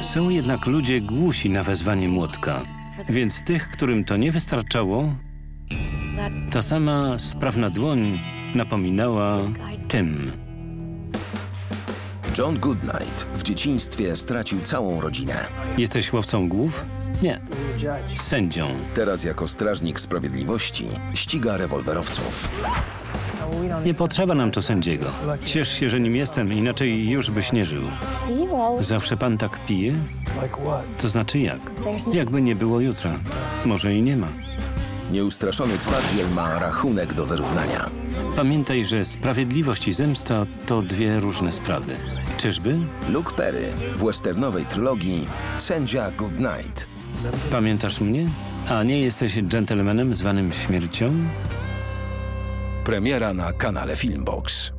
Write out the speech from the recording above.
Są jednak ludzie głusi na wezwanie młotka, więc tych, którym to nie wystarczało, ta sama sprawna dłoń napominała tym. John Goodnight w dzieciństwie stracił całą rodzinę. Jesteś łowcą głów? Nie. Sędzią. Teraz jako strażnik sprawiedliwości ściga rewolwerowców. Nie potrzeba nam to sędziego. Ciesz się, że nim jestem, inaczej już byś nie żył. Zawsze pan tak pije? To znaczy jak? Jakby nie było jutra. Może i nie ma. Nieustraszony twardziel ma rachunek do wyrównania. Pamiętaj, że sprawiedliwość i zemsta to dwie różne sprawy. Czyżby? Luke Perry w westernowej trylogii Sędzia Goodnight. Pamiętasz mnie? A nie jesteś dżentelmenem zwanym śmiercią? Premiera na kanale Filmbox.